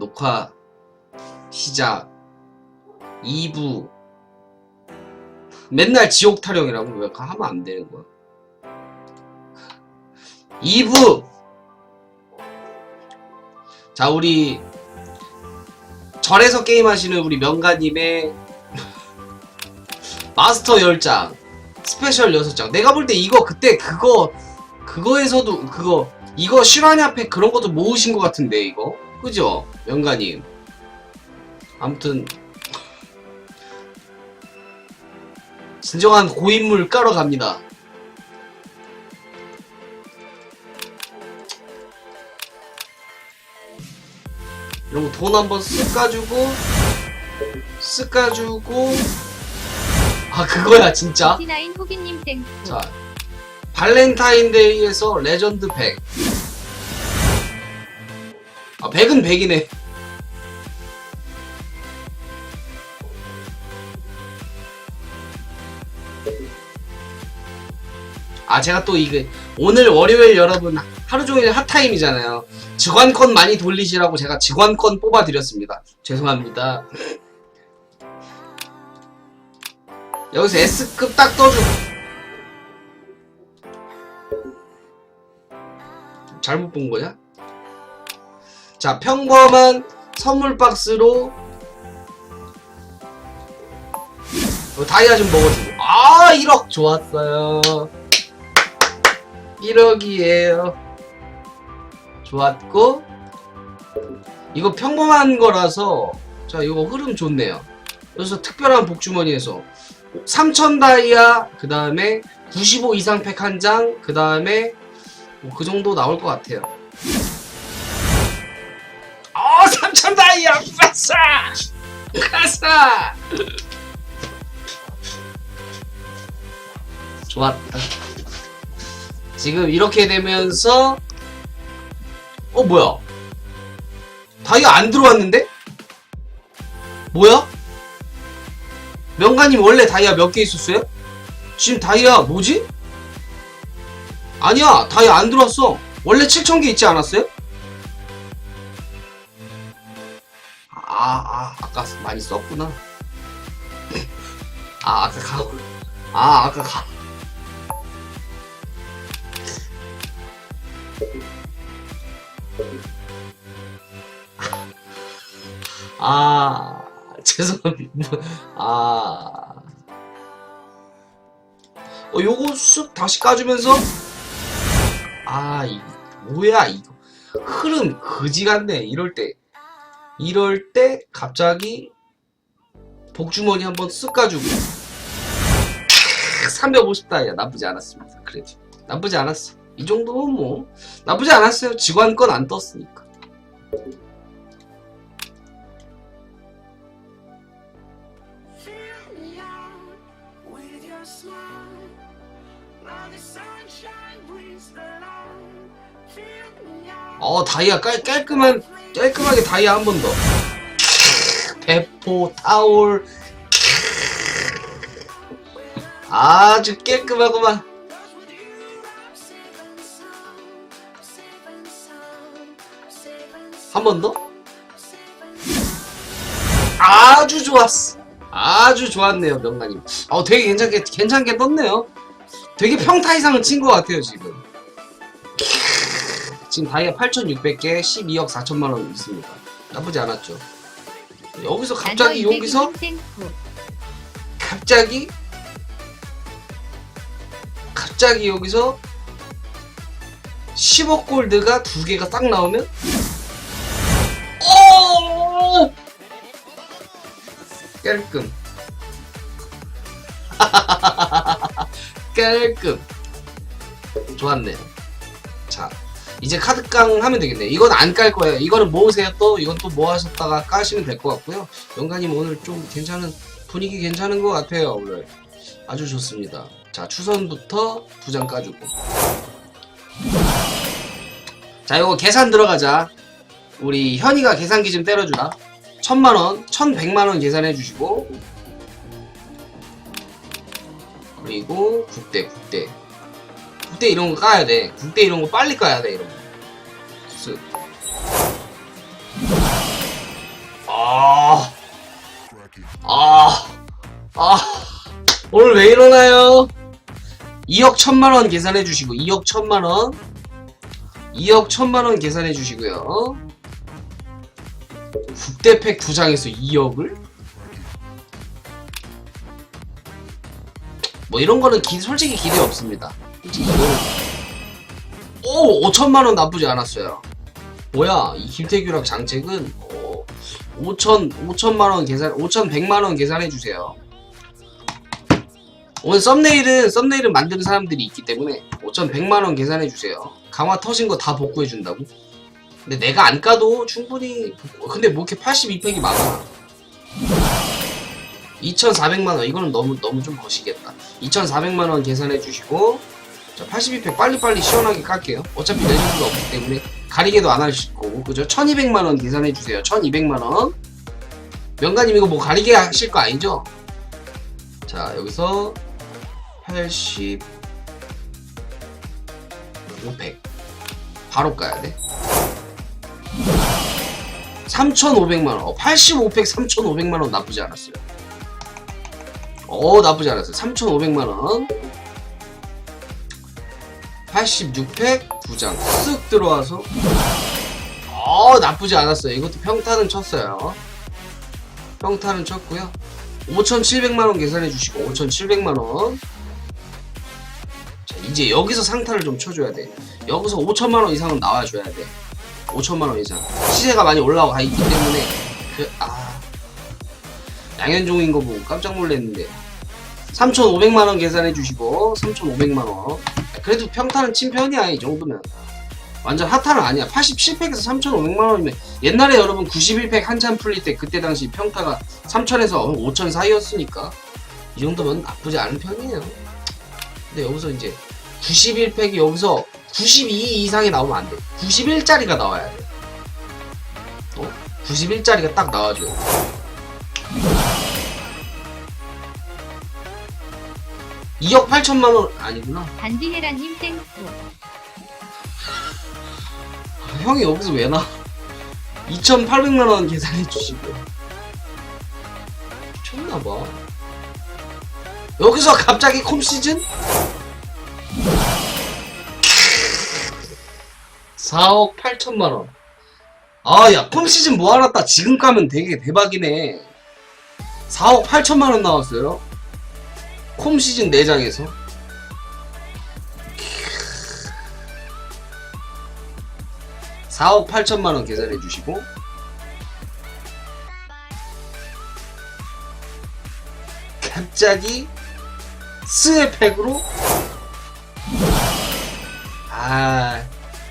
녹화 시작. 2부. 맨날 지옥 타령이라고 왜 하면 안 되는 거야? 2부. 자 우리 절에서 게임하시는 우리 명가님의 마스터 10장 스페셜 6장. 내가 볼 때 이거 그때 그거 그거에서도 그거 이거 실화냐 팩 그런 것도 모으신 것 같은데 이거 그죠? 명가님. 아무튼. 진정한 고인물 까러 갑니다. 이런 거 돈 한번 쓱 가지고 쓱 가지고. 아 그거야 진짜? T9 호기님 땡. 자, 발렌타인데이에서 레전드 100. 아, 100은 100이네. 아, 제가 또 이게, 오늘 월요일 여러분 하루 종일 핫타임이잖아요. 직관권 많이 돌리시라고 제가 직관권 뽑아드렸습니다. 죄송합니다. 여기서 S급 딱 떠줘. 잘못 본 거냐? 자, 평범한 선물 박스로 어, 다이아 좀 먹어주고. 아, 1억 좋았어요. 1억이에요. 좋았고. 이거 평범한 거라서, 자, 이거 흐름 좋네요. 그래서 특별한 복주머니에서 3000 다이아, 그 다음에 95 이상 팩 한 장, 그 다음에 뭐 그 정도 나올 것 같아요. 어, 3000 다이아! 가사! 좋았다. 지금 이렇게 되면서, 어, 뭐야? 다이아 안 들어왔는데? 뭐야? 명가님 원래 다이아 몇 개 있었어요? 지금 다이아 뭐지? 아니야 다이아 안 들어왔어 원래 7,000개 있지 않았어요? 아, 아 아까 많이 썼구나 아 아까 가. 아 아까 가. 아 죄송합니다 아 어, 요거 쓱 다시 까주면서 아, 이 뭐야 이거 흐름 그지 같네. 이럴 때 이럴 때 갑자기 복주머니 한번 쓱 가지고 350다 야 나쁘지 않았습니다. 그래도 나쁘지 않았어. 이 정도면 뭐 나쁘지 않았어요. 직관권 안 떴으니까. The sunshine brings the light. 어 다이아 깔, 깔끔한 깔끔하게 다이아 한 번 더. 대포 타올 아주 sound. 한번 더. 아주 좋았어. 아주 좋았네요, 명가님. 어, 되게 괜찮게, 괜찮게 떴네요. 되게 평타 이상을 친것 같아요, 지금. 지금 다이아 8,600개, 12억 4천만 원 있습니다. 나쁘지 않았죠. 여기서 갑자기 여기서 갑자기 갑자기 여기서 10억 골드가 두 개가 딱 나오면 오! 깔끔 깔끔 좋았네요 자 이제 카드깡 하면 되겠네. 이건 안 깔 거예요. 이거는 모으세요 또. 이건 또 모아셨다가 까시면 될 것 같고요. 영가님 오늘 좀 괜찮은 분위기 괜찮은 것 같아요 오늘. 아주 좋습니다. 자 추선부터 두 장 까주고. 자 이거 계산 들어가자. 우리 현이가 계산기 좀 때려주라. 천만원 천백만원 계산해 주시고. 그리고 국대 국대 국대 이런 거 까야 돼. 국대 이런 거 빨리 까야 돼, 이런 거. 쓱. 아. 아. 아. 오늘 왜 이러나요? 2억 1천만 원 계산해 주시고 2억 1천만 원 2억 1천만 원 계산해 주시고요. 국대팩 9장에서 2억을? 뭐 이런 거는 기, 솔직히 기대 없습니다. 이거는 오 5천만 원 나쁘지 않았어요. 뭐야 이 김태규랑 장책은 어, 5천 5천만 원 계산 5,100만 원 계산해 주세요. 오늘 썸네일은 썸네일을 만드는 사람들이 있기 때문에 5,100만 원 계산해 주세요. 강화 터진 거 다 복구해 준다고? 근데 내가 안 까도 충분히 근데 뭐 이렇게 82팩이 많아. 2,400만 원 이거는 너무 너무 좀 거시겠다. 2,400만 원 계산해 주시고 자 82팩 빨리빨리 시원하게 깔게요. 어차피 레전드가 없기 때문에 가리개도 안 하실 거고 그죠? 1,200만 원 계산해 주세요. 1,200만 원. 명가님 이거 뭐 가리개 하실 거 아니죠? 자 여기서 80 500 바로 까야 돼 3,500만원 어, 85팩 3,500만원 나쁘지 않았어요 어 나쁘지 않았어요 3,500만원 86팩 2장 쓱 들어와서 어 나쁘지 않았어요. 이것도 평타는 쳤어요. 평타는 쳤고요. 5,700만원 계산해 주시고 5,700만원. 자 이제 여기서 상타를 좀 쳐줘야 돼. 여기서 5천만원 이상은 나와줘야 돼. 5천만원 이상. 시세가 많이 올라가 있기 때문에 그 아. 양현종인 거 보고 깜짝 놀랐는데. 3,500만원 계산해 주시고 3,500만원 그래도 평타는 친 편이야 이 정도면 완전 핫타는 아니야 87팩에서 3,500만원이면 옛날에 여러분 91팩 한참 풀릴 때 그때 당시 평타가 3,000에서 5,000 사이였으니까 이 정도면 나쁘지 않은 편이에요 근데 여기서 이제 91팩이 여기서 92 이상이 나오면 안 돼. 91짜리가 나와야 돼. 어? 91짜리가 딱 나와줘요. 이억 8천만 원 아니구나. 반디헤라님 땡스. 아, 형이 여기서 왜 나? 2,800만 원 계산해 주시고. 미쳤나 봐. 여기서 갑자기 콤 시즌? 4억 8천만 원. 아, 야, 콤 시즌 모아놨다 지금 까면 되게 대박이네. 4억 8천만 원 나왔어요. 콤 시즌 4장에서. 4억 8천만 원 계산해 주시고. 갑자기 스웨팩으로? 아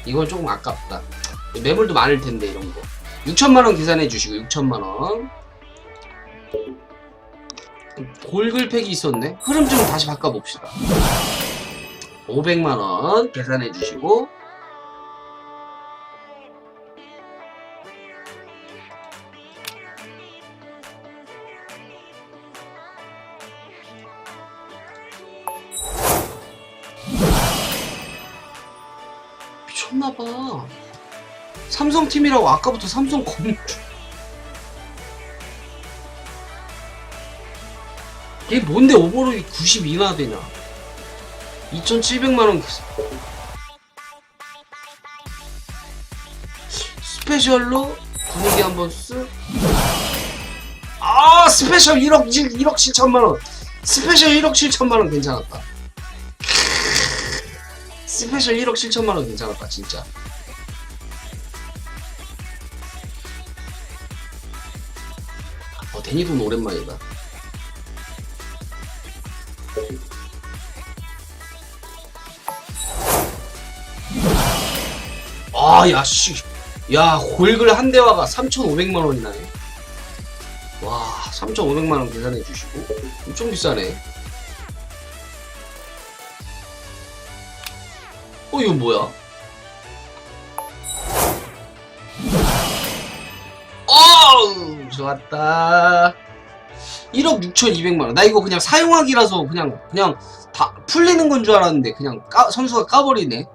이건 조금 아깝다. 매물도 많을 텐데 이런 거. 6천만 원 계산해 주시고 6천만 원 골글팩이 있었네 흐름 좀 다시 바꿔봅시다 500만 원 계산해 주시고 미쳤나봐. 삼성팀이라고 아까부터 삼성 건물. 이게 뭔데 오버로이 92나 되냐? 2,700만원. 스페셜로 분위기 한번 쓱. 아, 스페셜 1억, 1억 7천만원. 스페셜 1억 7천만원 괜찮았다. 스페셜 1억 7천만 원 괜찮았다 진짜 어 데니돈 오랜만이다 아야씨 야 골글 한 대화가 3,500만 원이나 해. 와 3,500만 원 계산해 주시고 엄청 비싸네 어 이거 뭐야? 어우 좋았다 1억 6,200만원. 나 이거 그냥 사용하기라서 그냥 그냥 다 풀리는 건 줄 알았는데 그냥 까, 선수가 까버리네.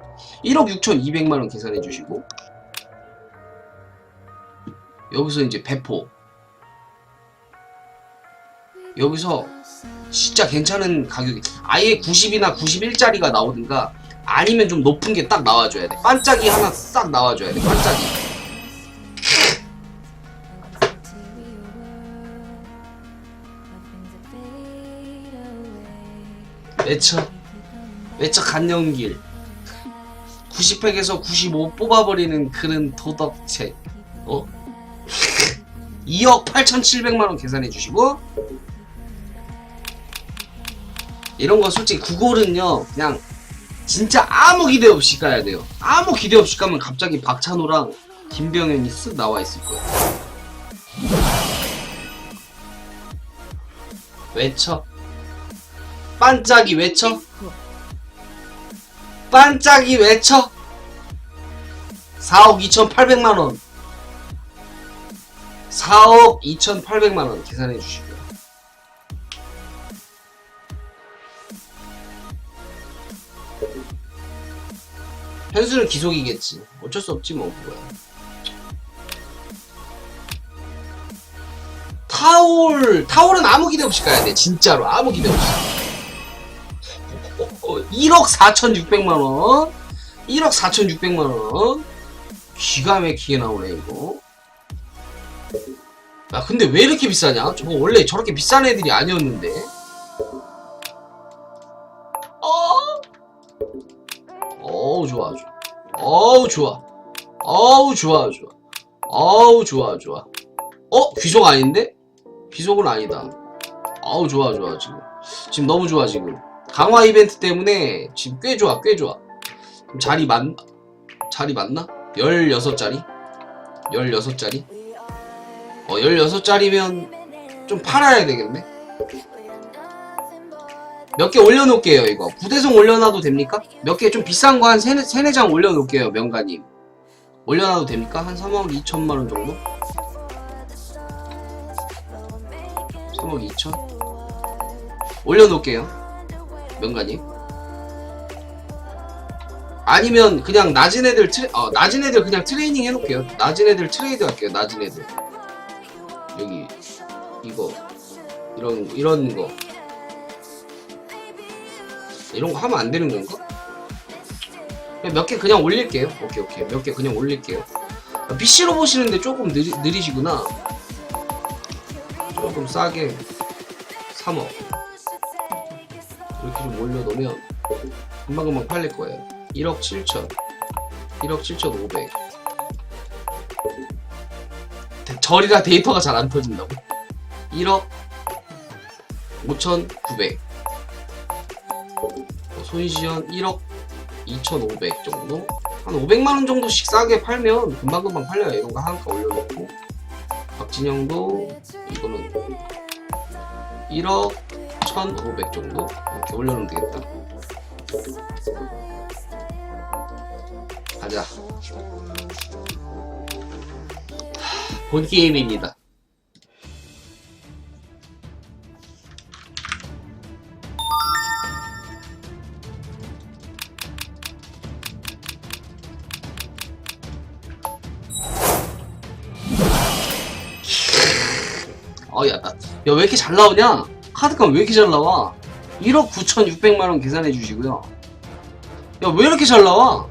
1억 6,200만원 계산해 주시고. 여기서 이제 배포. 여기서 진짜 괜찮은 가격이 아예 90이나 91짜리가 나오든가 아니면 좀 높은 게 딱 나와줘야 돼. 반짝이 하나 딱 나와줘야 돼. 반짝이 외쳐. 외쳐 간연길. 90팩에서 95 뽑아버리는 그런 도덕책. 어? 2억 8,700만원 계산해 주시고. 이런 거 솔직히 구골은요 그냥 진짜 아무 기대 없이 가야 돼요. 아무 기대 없이 가면 갑자기 박찬호랑 김병현이 쓱 나와 있을 거예요. 외쳐 반짝이 외쳐? 반짝이 외쳐? 4억 2,800만원. 4억 2,800만원 계산해 주시고요. 현수는 기속이겠지. 어쩔 수 없지 뭐 그거야. 타올 타올은 아무 기대 없이 가야 돼 진짜로. 아무 기대 없이. 어, 어, 1억 4,600만원. 1억 4,600만원. 기가 막히게 나오네 이거. 야 근데 왜 이렇게 비싸냐? 저거 원래 저렇게 비싼 애들이 아니었는데. 어? 어우 좋아 좋아. 어우 좋아. 어우 좋아 좋아. 어우 좋아 좋아. 어? 귀속 아닌데? 귀속은 아니다. 어우 좋아 좋아 지금. 지금 너무 좋아 지금 강화 이벤트 때문에 지금 꽤 좋아 꽤 좋아 자리 맞 자리 맞나 16자리 16자리 어 16자리면 좀 팔아야 되겠네 몇 개 올려놓을게요 이거 부대성 올려놔도 됩니까? 몇 개 좀 비싼 거 한 세네, 세네 장 올려놓을게요 명가님 올려놔도 됩니까? 한 3억 2천만원 정도? 3억 2천? 올려놓을게요 명가님 아니면 그냥 낮은 애들 트레, 어, 낮은 애들 그냥 트레이닝 해놓을게요 낮은 애들 트레이드 할게요 낮은 애들 여기 이거 이런 이런 거 이런 거 하면 안 되는 건가? 몇 개 그냥 올릴게요. 오케이 오케이 몇 개 그냥 올릴게요. PC로 보시는데 조금 느리, 느리시구나. 조금 싸게 3억 이렇게 좀 올려놓으면 금방금방 팔릴 거예요. 1억 7천 1억 7천 5백 절이라 데이터가 잘 안 터진다고 1억 5천 9백 손시현 1억 2,500 정도? 한 500만 원 정도씩 싸게 팔면 금방금방 팔려요. 이런 거 한가 올려놓고. 박진영도 이거는 1억 1,500 정도? 이렇게 올려놓으면 되겠다. 가자. 하, 본 게임입니다. 어, 야, 나, 야, 왜 이렇게 잘 나오냐? 카드값 왜 이렇게 잘 나와? 1억 9,600만원 계산해 주시고요. 야, 왜 이렇게 잘 나와?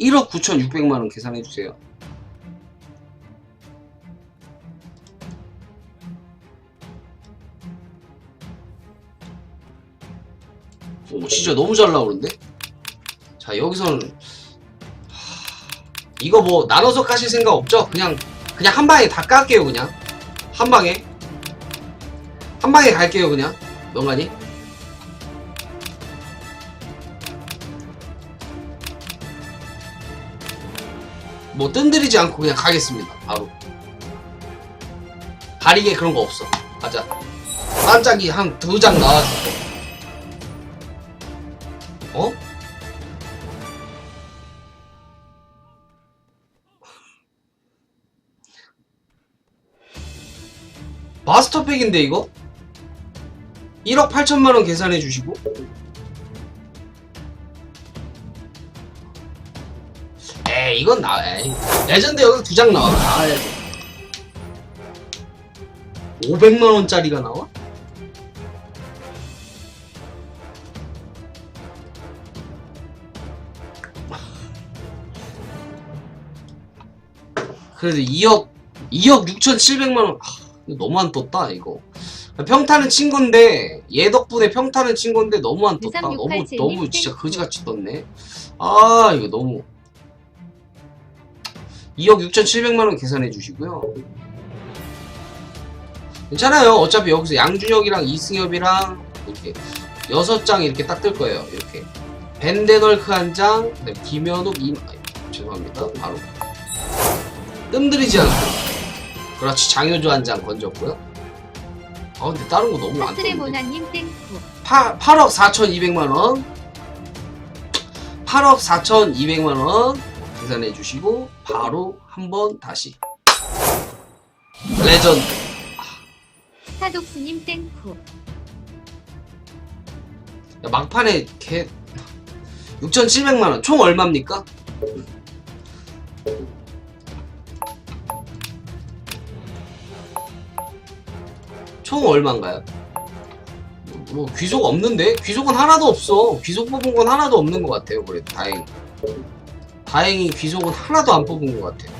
1억 9,600만원 계산해 주세요. 오, 진짜 너무 잘 나오는데? 자, 여기서는 하, 이거 뭐 나눠서 까실 생각 없죠? 그냥 그냥 한 방에 다 깎게요 그냥 한 방에? 한 방에 갈게요 그냥. 명간이 뭐 뜬들이지 않고 그냥 가겠습니다 바로. 가리개 그런 거 없어. 가자. 반짝이 한 두 장 나와주고 어? 마스터팩인데 이거? 1억 8천만원 계산해 주시고 에이 이건 나 에이 레전드 여기 두장 나와 나와야 돼 500만 원짜리가 나와? 그래도 2억 2억 6,700만 원. 아, 너무 안 떴다 이거. 평타는 친 건데 얘 덕분에 평타는 친 건데 너무 안 떴다. 너무 63687 너무 님 진짜. 거지같이 떴네. 아 이거 너무 2억 6,700만 원 계산해 주시고요. 괜찮아요. 어차피 여기서 양준혁이랑 이승엽이랑 이렇게 여섯 장 이렇게 딱 뜰 거예요. 이렇게 벤데널크 한 장, 그다음에 김현욱 임 아이, 죄송합니다. 바로 뜸들이지 않고 그렇지 장효조 한장 건졌고요. 아 근데 다른 거 너무 안 사스레 떴는데. 모나님 땡쿠 8, 8억 4,200만 원. 8억 4,200만 원 계산해 주시고 바로 한번 다시 레전드 스타독스님 땡쿠 야, 막판에 개 6,700만 원. 총 얼마입니까? 총 얼마인가요? 뭐 귀속 없는데? 귀속은 하나도 없어. 귀속 뽑은 건 하나도 없는 것 같아요. 그래도 다행. 다행히 귀속은 하나도 안 뽑은 것 같아요.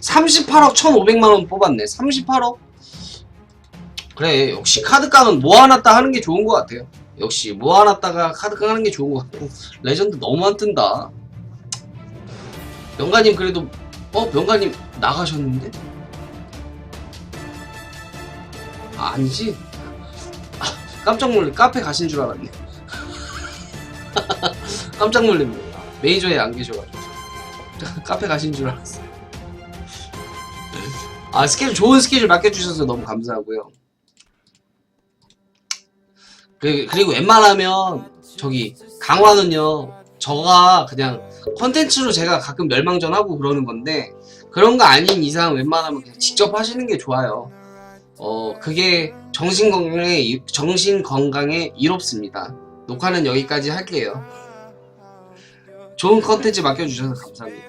(38억 1,500만 원) 뽑았네 (38억) 그래 역시 카드깡은 모아놨다 하는 게 좋은 것 같아요 역시 모아놨다가 카드깡 하는 게 좋은 것 같고 레전드 너무 안 뜬다 명가님 그래도 어 명가님 나가셨는데? 아, 아니지? 아, 깜짝 놀래. 카페 가신 줄 알았네. 깜짝 놀랍니다 메이저에 안 계셔가지고. 카페 가신 줄 알았어. 아 스케줄 좋은 스케줄 맡겨주셔서 너무 감사하고요. 그- 그리고 웬만하면 저기 강화는요 저가 그냥 컨텐츠로 제가 가끔 멸망전 하고 그러는 건데 그런 거 아닌 이상 웬만하면 그냥 직접 하시는 게 좋아요. 어 그게 정신 건강에 이- 정신 건강에 이롭습니다. 녹화는 여기까지 할게요. 좋은 컨텐츠 맡겨주셔서 감사합니다